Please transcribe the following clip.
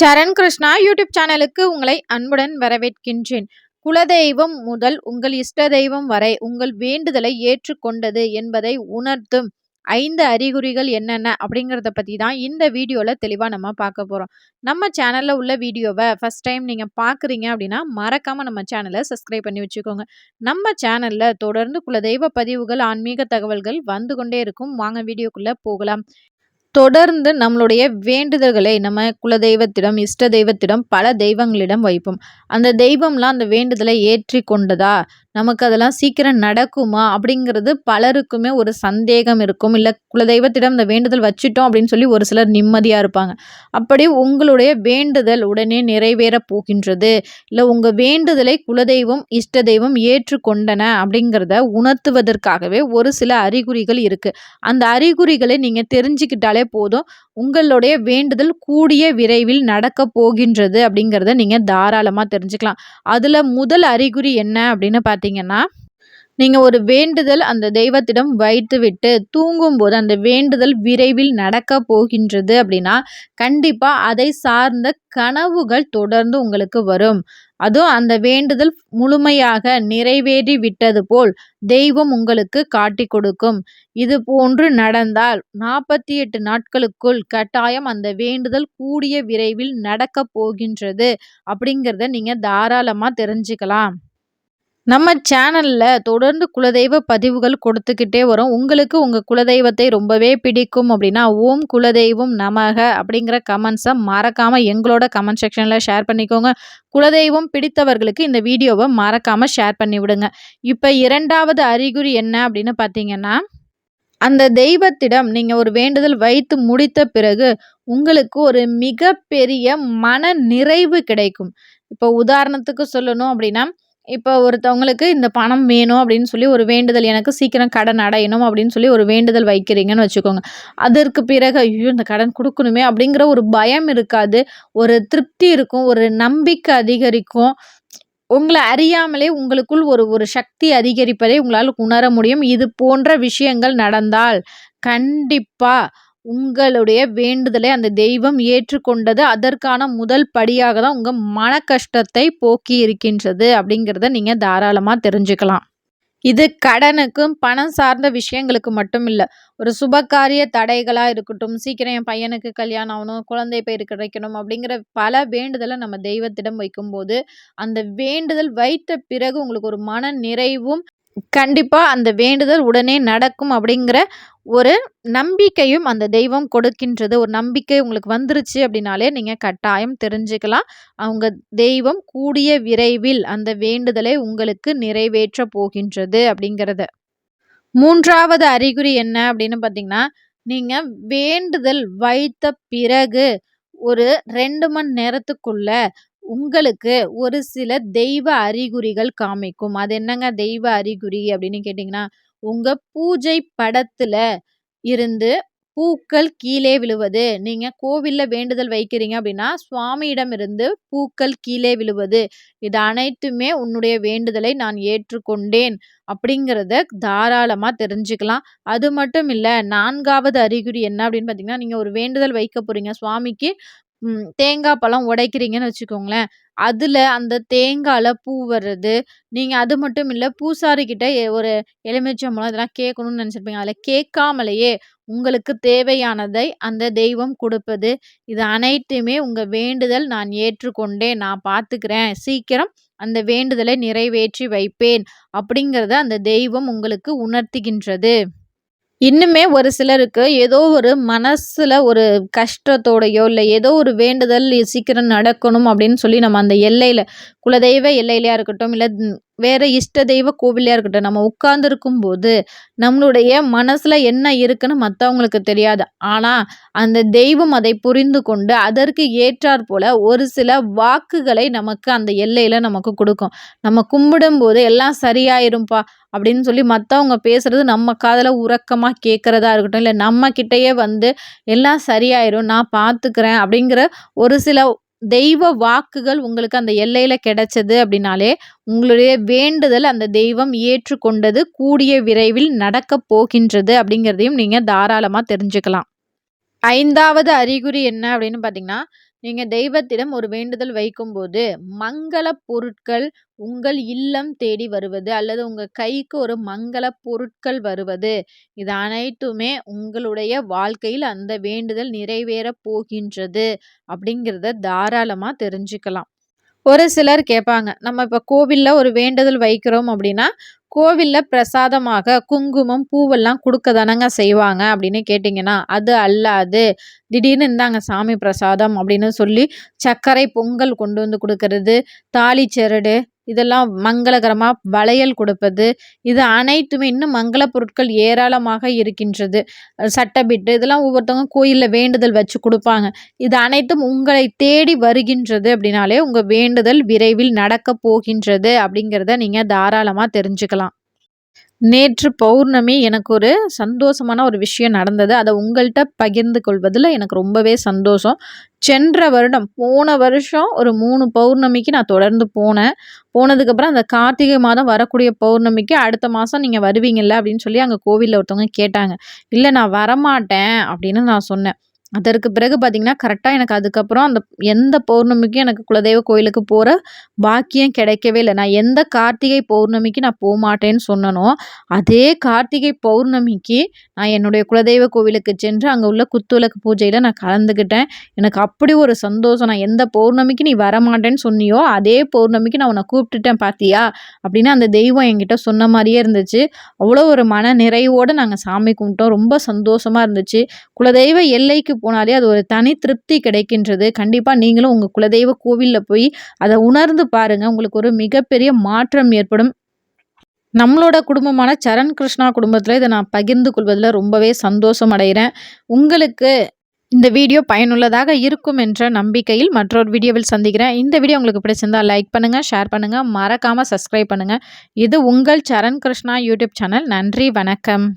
சரண் Krishna YouTube சேனலுக்கு உங்களை அன்புடன் வரவேற்கின்றேன். குலதெய்வம் முதல் உங்கள் இஷ்ட தெய்வம் வரை உங்கள் வேண்டுதலை ஏற்றுக்கொண்டது என்பதை உணர்த்தும். ஐந்து அறிகுறிகள் என்னென்ன அப்படிங்கிறத பற்றி தான் இந்த வீடியோவில் தெளிவாக நம்ம பார்க்க போகிறோம் நம்ம சேனலில் உள்ள வீடியோவை ஃபஸ்ட் டைம் நீங்கள் பார்க்குறீங்க அப்படின்னா மறக்காமல் நம்ம சேனலை சப்ஸ்கிரைப் பண்ணி வச்சுக்கோங்க. நம்ம சேனலில் தொடர்ந்து குலதெய்வ பதிவுகள் ஆன்மீக தகவல்கள் வந்து கொண்டே இருக்கும். வாங்க வீடியோக்குள்ளே போகலாம். தொடர்ந்து நம்மளுடைய வேண்டுதல்களை நம்ம குலதெய்வத்திடம் இஷ்ட தெய்வத்திடம் பல தெய்வங்களிடம் வைப்போம். அந்த தெய்வம்லாம் அந்த வேண்டுதலை ஏற்றி கொண்டதா? நமக்கு அதெல்லாம் சீக்கிரம் நடக்குமா அப்படிங்கிறது பலருக்குமே ஒரு சந்தேகம் இருக்கும். இல்லை குலதெய்வத்திடம் இந்த வேண்டுதல் வச்சுட்டோம் அப்படின்னு சொல்லி ஒரு சிலர் நிம்மதியாக இருப்பாங்க. அப்படி உங்களுடைய வேண்டுதல் உடனே நிறைவேற போகின்றது. இல்லை உங்கள் வேண்டுதலை குலதெய்வம் இஷ்ட தெய்வம் ஏற்றுக்கொண்டன அப்படிங்கிறத உணர்த்துவதற்காகவே ஒரு சில அறிகுறிகள் இருக்குது அந்த அறிகுறிகளை நீங்கள் தெரிஞ்சுக்கிட்டாலே போதும். உங்களுடைய வேண்டுதல் கூடிய விரைவில் நடக்க போகின்றது அப்படிங்கிறத நீங்கள் தாராளமாக தெரிஞ்சுக்கலாம். அதில் முதல் அறிகுறி என்ன அப்படின்னு பார்த்தீங்கன்னா பார்த்தீங்கன்னா நீங்கள் ஒரு வேண்டுதல் அந்த தெய்வத்திடம் வைத்துவிட்டு தூங்கும்போது அந்த வேண்டுதல் விரைவில் நடக்க போகின்றது அப்படின்னா கண்டிப்பாக அதை சார்ந்த கனவுகள் தொடர்ந்து உங்களுக்கு வரும். அதுவும் அந்த வேண்டுதல் முழுமையாக நிறைவேறி விட்டது போல் தெய்வம் உங்களுக்கு காட்டி கொடுக்கும். இது போன்று நடந்தால் நாற்பத்தி எட்டு நாட்களுக்குள் கட்டாயம் அந்த வேண்டுதல் கூடிய விரைவில் நடக்க போகின்றது அப்படிங்கிறத நீங்கள் தாராளமாக தெரிஞ்சுக்கலாம். நம்ம சேனலில் தொடர்ந்து குலதெய்வ பதிவுகள் கொடுத்துக்கிட்டே வரும். உங்களுக்கு உங்கள் குலதெய்வத்தை ரொம்பவே பிடிக்கும் அப்படின்னா ஓம் குலதெய்வம் நமக அப்படிங்கிற கமெண்ட்ஸை மறக்காமல் எங்களோட கமெண்ட் செக்ஷனில் ஷேர் பண்ணிக்கோங்க. குலதெய்வம் பிடித்தவர்களுக்கு இந்த வீடியோவை மறக்காமல் ஷேர் பண்ணி விடுங்க. இப்போ இரண்டாவது அறிகுறி என்ன அப்படின்னு பார்த்தீங்கன்னா அந்த தெய்வத்திடம் நீங்கள் ஒரு வேண்டுதல் வைத்து முடித்த பிறகு உங்களுக்கு ஒரு மிகப்பெரிய மன நிறைவு கிடைக்கும். இப்போ உதாரணத்துக்கு சொல்லணும் அப்படின்னா இப்போ ஒருத்தவங்களுக்கு இந்த பணம் வேணும் அப்படின்னு சொல்லி ஒரு வேண்டுதல் எனக்கு சீக்கிரம் கடன் அடையணும் அப்படின்னு சொல்லி ஒரு வேண்டுதல் வைக்கிறீங்கன்னு வச்சுக்கோங்க. அதற்கு பிறகு ஐயோ இந்த கடன் கொடுக்கணுமே அப்படிங்கிற ஒரு பயம் இருக்காது. ஒரு திருப்தி இருக்கும் ஒரு நம்பிக்கை அதிகரிக்கும். உங்களை அறியாமலே உங்களுக்குள் ஒரு ஒரு சக்தி அதிகரிப்பதை உங்களால் உணர முடியும். இது போன்ற விஷயங்கள் நடந்தால் கண்டிப்பாக உங்களுடைய வேண்டுதலை அந்த தெய்வம் ஏற்றுக்கொண்டது அதற்கான முதல் படியாக தான் உங்கள் மன கஷ்டத்தை போக்கி இருக்கின்றது அப்படிங்கிறத நீங்கள் தாராளமாக தெரிஞ்சுக்கலாம். இது கடனுக்கும் பணம் சார்ந்த விஷயங்களுக்கு மட்டும் இல்லை ஒரு சுபகாரிய தடைகளாக இருக்கட்டும் சீக்கிரம் என் பையனுக்கு கல்யாணம் ஆகணும் குழந்தை பேர் கிடைக்கணும் அப்படிங்கிற பல வேண்டுதலை நம்ம தெய்வத்திடம் வைக்கும்போது அந்த வேண்டுதல் வைத்த பிறகு உங்களுக்கு ஒரு மன நிறைவும் கண்டிப்பாக அந்த வேண்டுதல் உடனே நடக்கும் அப்படிங்கிற ஒரு நம்பிக்கையும் அந்த தெய்வம் கொடுக்கின்றது. ஒரு நம்பிக்கை உங்களுக்கு வந்துருச்சு அப்படின்னாலே நீங்கள் கட்டாயம் தெரிஞ்சுக்கலாம். அவங்க தெய்வம் கூடிய விரைவில் அந்த வேண்டுதலை உங்களுக்கு நிறைவேற்ற போகின்றது அப்படிங்கிறத. மூன்றாவது அறிகுறி என்ன அப்படின்னு பார்த்தீங்கன்னா நீங்கள் வேண்டுதல் வைத்த பிறகு ஒரு ரெண்டு மணி நேரத்துக்குள்ள உங்களுக்கு ஒரு சில தெய்வ அறிகுறிகள் காமிக்கும். அது என்னங்க தெய்வ அறிகுறி அப்படின்னு கேட்டிங்கன்னா உங்கள் பூஜை படத்தில் இருந்து பூக்கள் கீழே விழுவது. நீங்கள் கோவிலில் வேண்டுதல் வைக்கிறீங்க அப்படின்னா சுவாமியிடம் இருந்து பூக்கள் கீழே விழுவது. இது அனைத்துமே உன்னுடைய வேண்டுதலை நான் ஏற்றுக்கொண்டேன் அப்படிங்கிறத தாராளமாக தெரிஞ்சுக்கலாம். அது மட்டும் இல்லை நான்காவது அறிகுறி என்ன அப்படின்னு பார்த்தீங்கன்னா நீங்கள் ஒரு வேண்டுதல் வைக்க போகிறீங்க சுவாமிக்கு தேங்காய் பழம் உடைக்கிறீங்கன்னு வச்சுக்கோங்களேன். அதில் அந்த தேங்காயில் பூ வர்றது நீங்கள் அது மட்டும் இல்லை பூசாரிக்கிட்ட ஒரு எலுமிச்சம்பழம் இதெல்லாம் கேட்கணும்னு நினச்சிருப்பீங்க. அதில் கேட்காமலேயே உங்களுக்கு தேவையானதை அந்த தெய்வம் கொடுப்பது. இது அனைத்துமே உங்கள் வேண்டுதல் நான் ஏற்றுக்கொண்டே நான் பார்த்துக்கிறேன். சீக்கிரம் அந்த வேண்டுதலை நிறைவேற்றி வைப்பேன் அப்படிங்கிறத அந்த தெய்வம் உங்களுக்கு உணர்த்துகின்றது. இன்னுமே ஒரு சிலருக்கு ஏதோ ஒரு மனசில் ஒரு கஷ்டத்தோடையோ இல்லை ஏதோ ஒரு வேண்டுதல் சீக்கிரம் நடக்கணும் அப்படின்னு சொல்லி நம்ம அந்த எல்லையில் குலதெய்வ எல்லையிலையாக இருக்கட்டும் இல்லை வேறு இஷ்ட தெய்வ கோவிலையாக இருக்கட்டும் நம்ம உட்கார்ந்துருக்கும் போது நம்மளுடைய மனசில் என்ன இருக்குன்னு மற்றவங்களுக்கு தெரியாது. ஆனால் அந்த தெய்வம் அதை புரிந்து கொண்டு அதற்கு ஏற்றாற் போல் ஒரு சில வாக்குகளை நமக்கு அந்த எல்லையில் நமக்கு கொடுக்கும். நம்ம கும்பிடும்போது எல்லாம் சரியாயிரும்ப்பா அப்படின்னு சொல்லி மற்றவங்க பேசுகிறது நம்ம காதில் உறக்கமாக கேட்குறதா இருக்கட்டும் இல்லை நம்ம கிட்டேயே வந்து எல்லாம் சரியாயிரும் நான் பார்த்துக்கிறேன் அப்படிங்கிற ஒரு சில தெய்வ வாக்குகள் உங்களுக்கு அந்த எல்லையில் கிடைச்சது அப்படின்னாலே உங்களுடைய வேண்டுதல் அந்த தெய்வம் ஏற்றுக்கொண்டது கூடிய விரைவில் நடக்கப் போகின்றது அப்படிங்கிறதையும் நீங்கள் தாராளமாக தெரிஞ்சுக்கலாம். ஐந்தாவது அறிகுறி என்ன அப்படின்னு பார்த்தீங்கன்னா நீங்கள் தெய்வத்திடம் ஒரு வேண்டுதல் வைக்கும்போது மங்கள பொருட்கள் உங்கள் இல்லம் தேடி வருவது அல்லது உங்கள் கைக்கு ஒரு மங்கள பொருட்கள் வருவது இது அனைத்துமே உங்களுடைய வாழ்க்கையில் அந்த வேண்டுதல் நிறைவேற போகின்றது அப்படிங்கிறத தாராளமாக தெரிஞ்சுக்கலாம். ஒரு சிலர் கேட்பாங்க நம்ம இப்போ கோவிலில் ஒரு வேண்டுதல் வைக்கிறோம் அப்படின்னா கோவிலில் பிரசாதமாக குங்குமம் பூவெல்லாம் கொடுக்க தானங்க செய்வாங்க அப்படின்னு கேட்டிங்கன்னா அது அல்லாது திடீர்னு இந்தாங்க சாமி பிரசாதம் அப்படின்னு சொல்லி சர்க்கரை பொங்கல் கொண்டு வந்து கொடுக்கறது தாலி சரடு இதெல்லாம் மங்களகரமாக வளையல் கொடுப்பது. இது அனைத்துமே இன்னும் மங்கள பொருட்கள் ஏராளமாக இருக்கின்றது. சட்டப்பிட்டு இதெல்லாம் ஒவ்வொருத்தவங்க கோயிலில் வேண்டுதல் வச்சு கொடுப்பாங்க. இது அனைத்தும் உங்களை தேடி வருகின்றது அப்படின்னாலே உங்கள் வேண்டுதல் விரைவில் நடக்கப் போகின்றது அப்படிங்கிறத நீங்கள் தாராளமாக தெரிஞ்சுக்கலாம். நேற்று பௌர்ணமி எனக்கு ஒரு சந்தோஷமான ஒரு விஷயம் நடந்தது. அதை உங்கள்கிட்ட பகிர்ந்து கொள்வதில் எனக்கு ரொம்பவே சந்தோஷம். சென்ற வருடம் போன வருஷம் ஒரு மூணு பௌர்ணமிக்கு நான் தொடர்ந்து போனேன். போனதுக்கப்புறம் அந்த கார்த்திகை மாதம் வரக்கூடிய பௌர்ணமிக்கு அடுத்த மாதம் நீங்கள் வருவீங்கள்ல அப்படின்னு சொல்லி அங்கே கோவிலில் ஒருத்தவங்க கேட்டாங்க. இல்லை நான் வரமாட்டேன் அப்படின்னு நான் சொன்னேன். அதற்கு பிறகு பார்த்திங்கன்னா கரெக்டாக எனக்கு அதுக்கப்புறம் அந்த எந்த பௌர்ணமிக்கும் எனக்கு குலதெய்வ கோயிலுக்கு போகிற பாக்கியம் கிடைக்கவே இல்லை. நான் எந்த கார்த்திகை பௌர்ணமிக்கு நான் போக மாட்டேன்னு சொன்னனோ அதே கார்த்திகை பௌர்ணமிக்கு நான் என்னுடைய குலதெய்வ கோவிலுக்கு சென்று அங்கே உள்ள குத்துவிளக்கு பூஜையில் நான் கலந்துக்கிட்டேன் எனக்கு அப்படி ஒரு சந்தோஷம். நான் எந்த பௌர்ணமிக்கு நீ வரமாட்டேன்னு சொன்னியோ அதே பௌர்ணமிக்கு நான் உன்னை கூப்பிட்டுட்டேன் பார்த்தியா அப்படின்னு அந்த தெய்வம் என்கிட்ட சொன்ன மாதிரியே இருந்துச்சு. அவ்வளோ ஒரு மன நிறைவோடு நாங்கள் சாமி கும்பிட்டோம். ரொம்ப சந்தோஷமாக இருந்துச்சு. குலதெய்வ எல்லைக்கு போனாலே அது ஒரு தனி திருப்தி கிடைக்கின்றது. கண்டிப்பாக நீங்களும் உங்கள் குலதெய்வ கோவிலில் போய் அதை உணர்ந்து பாருங்கள் உங்களுக்கு ஒரு மிகப்பெரிய மாற்றம் ஏற்படும். நம்மளோட குடும்பமான சரண் கிருஷ்ணா குடும்பத்தில் இதை நான் பகிர்ந்து கொள்வதில் ரொம்பவே சந்தோஷம் அடைகிறேன். உங்களுக்கு இந்த வீடியோ பயனுள்ளதாக இருக்கும் என்ற நம்பிக்கையில் மற்றொரு வீடியோவில் சந்திக்கிறேன். இந்த வீடியோ உங்களுக்கு பிடிச்சிருந்தால் லைக் பண்ணுங்கள் ஷேர் பண்ணுங்கள் மறக்காமல் சப்ஸ்கிரைப் பண்ணுங்கள் இது உங்கள் சரண் கிருஷ்ணா யூடியூப் சேனல். நன்றி வணக்கம்.